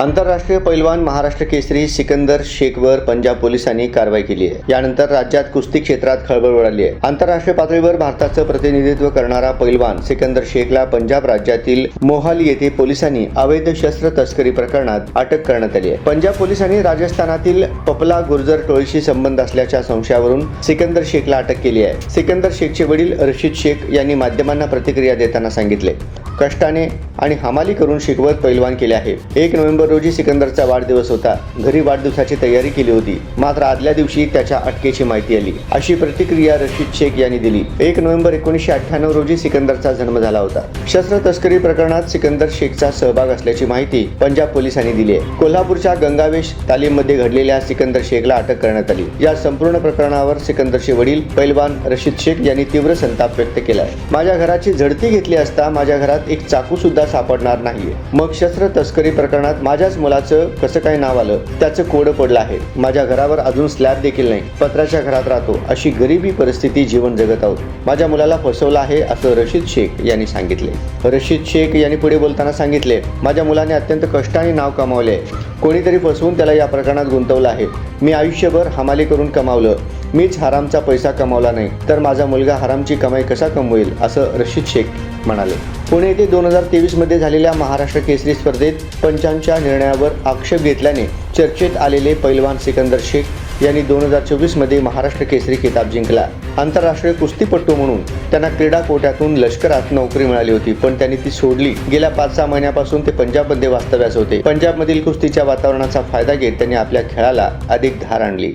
आंतरराष्ट्रीय पैलवान महाराष्ट्र केसरी सिकंदर शेखवर पंजाब पोलिसांनी कारवाई केली आहे. यानंतर राज्यात कुस्ती क्षेत्रात खळबळ उडाली आहे. आंतरराष्ट्रीय पातळीवर भारताचं प्रतिनिधित्व करणारा पैलवान सिकंदर शेखला पंजाब राज्यातील मोहाली येथे पोलिसांनी अवैध शस्त्र तस्करी प्रकरणात अटक करण्यात आली आहे. पंजाब पोलिसांनी राजस्थानातील पपला गुर्जर टोळीशी संबंध असल्याच्या संशयावरून सिकंदर शेखला अटक केली आहे. सिकंदर शेखचे वडील रशीद शेख यांनी माध्यमांना प्रतिक्रिया देताना सांगितले. कष्टाने आणि हमाली करून शिकवत पैलवान केले आहे. एक नोव्हेंबर रोजी सिकंदरचा वाढदिवस होता. घरी वाढदिवसाची तयारी केली होती. मात्र आदल्या दिवशी त्याच्या अटकेची माहिती आली. अशी प्रतिक्रिया रशीद शेख यांनी दिली. एक नोव्हेंबर एकोणीसशे अठ्ठ्याण्णव रोजी सिकंदरचा जन्म झाला होता. शस्त्र तस्करी प्रकरणात सिकंदर शेखचा सहभाग असल्याची माहिती पंजाब पोलिसांनी दिली आहे. कोल्हापूरच्या गंगावेश तालीममध्ये घडलेल्या सिकंदर शेखला अटक करण्यात आली. या संपूर्ण प्रकरणावर सिकंदरचे वडील पैलवान रशीद शेख यांनी तीव्र संताप व्यक्त केलाय माझ्या घराची झडती घेतली असता माझ्या घरात एक चाकू सुद्धा सापडणार नाहीये. मग शस्त्र तस्करी प्रकरणात माझ्याच मुलाचं कसं काय नाव आलं त्याचं कोडं पडलं आहे. माझ्या घरावर अजून स्लॅब देखील नाही. पत्राच्या घरात राहतो. अशी गरिबी परिस्थिती जीवन जगत आहोत. माझ्या मुलाला फसवलं आहे असं रशीद शेख यांनी सांगितले. रशीद शेख यांनी पुढे बोलताना सांगितले माझ्या मुलाने अत्यंत कष्टाने नाव कमावले कोणीतरी फसवून त्याला या प्रकरणात गुंतवलं आहे. मी आयुष्यभर हमाली करून कमावलं. मीच हरामचा पैसा कमावला नाही तर माझा मुलगा हरामची कमाई कसा कमवेल असं रशीद शेख म्हणाले. पुणे येथे दोन हजार तेवीसमध्ये झालेल्या महाराष्ट्र केसरी स्पर्धेत पंचांच्या निर्णयावर आक्षेप घेतल्याने चर्चेत आलेले पैलवान सिकंदर शेख यांनी दोन हजार चोवीसमध्ये महाराष्ट्र केसरी किताब जिंकला. आंतरराष्ट्रीय कुस्तीपटू म्हणून त्यांना क्रीडा कोट्यातून लष्करात नोकरी मिळाली होती पण त्यांनी ती सोडली. गेल्या पाच सहा महिन्यापासून ते पंजाबमध्ये वास्तव्यास होते. पंजाबमधील कुस्तीच्या वातावरणाचा फायदा घेत त्यांनी आपल्या खेळाला अधिक धार आणली.